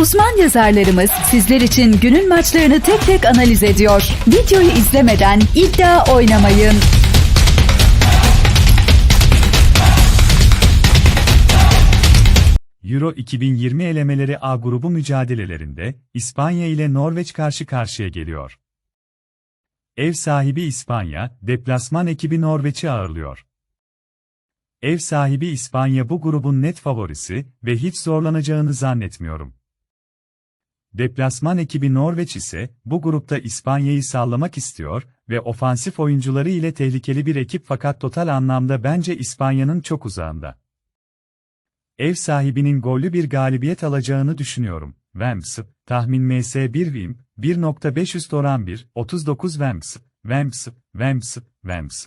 Uzman yazarlarımız sizler için günün maçlarını tek tek analiz ediyor. Videoyu izlemeden iddia oynamayın. Euro 2020 elemeleri A grubu mücadelelerinde İspanya ile Norveç karşı karşıya geliyor. Ev sahibi İspanya, deplasman ekibi Norveç'i ağırlıyor. Ev sahibi İspanya bu grubun net favorisi ve hiç zorlanacağını zannetmiyorum. Deplasman ekibi Norveç ise bu grupta İspanya'yı sallamak istiyor ve ofansif oyuncuları ile tehlikeli bir ekip fakat total anlamda bence İspanya'nın çok uzağında. Ev sahibinin gollü bir galibiyet alacağını düşünüyorum. Vems, tahmin MS1 Vim, 1.5 üst oran 1, 39 Vems, Vems, Vems, Vems.